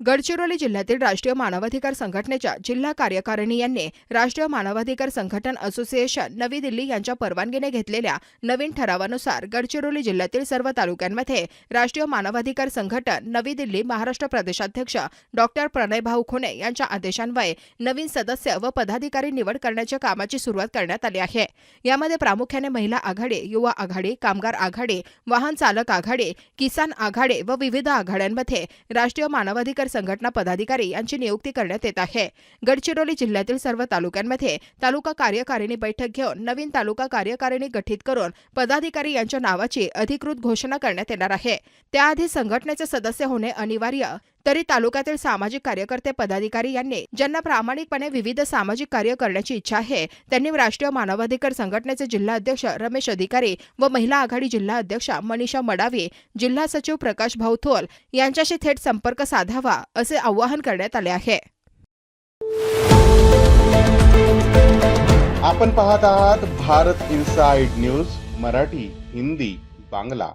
गडचिरोली जिल्ह्यातील राष्ट्रीय मानवाधिकार संघटनेच्या जिल्हा कार्यकारिणी यांनी राष्ट्रीय मानवाधिकार संघटन असोसिएशन नवी दिल्ली यांच्या परवानगीने घेतलेल्या नवीन ठरावानुसार गडचिरोली जिल्ह्यातील सर्व तालुक्यांमध्ये राष्ट्रीय मानवाधिकार संघटन नवी दिल्ली महाराष्ट्र प्रदेशाध्यक्ष डॉक्टर प्रणय भाऊ खुणे यांच्या आदेशान्वये नवीन सदस्य व पदाधिकारी निवड करण्याच्या कामाची सुरुवात करण्यात आली आहे. यामध्ये प्रामुख्याने महिला आघाडी युवा आघाडी कामगार आघाडी वाहन चालक आघाडी किसान आघाडी व विविध आघाड्यांमध्ये राष्ट्रीय मानवाधिकार संघटना पदाधिकारी यांची नियुक्ती करण्यात येत आहे. गडचिरोली जिल्ह्यातील सर्व तालुक्यांमध्ये तालुका कार्यकारिणी बैठक घेऊन नवीन तालुका कार्यकारिणी गठीत करून पदाधिकारी यांच्या नावाची अधिकृत घोषणा करण्यात येणार आहे. त्याआधी संघटनेचे सदस्य होणे अनिवार्य तरी तालुक्यातील सामाजिक कार्यकर्ते पदाधिकारी यांनी ज्यांना प्रामाणिकपणे विविध सामाजिक कार्य करण्याची इच्छा आहे त्यांनी राष्ट्रीय मानवाधिकार संघटनेचे जिल्हा अध्यक्ष रमेश अधिकारी व महिला आघाडी जिल्हा अध्यक्षा मनीषा मडावी जिल्हा सचिव प्रकाश भाऊ थोल यांच्याशी थेट संपर्क साधावा असे आवाहन करण्यात आले आहे. आपण पाहत आहात भारत इन्साइड न्यूज मराठी हिंदी बांगला.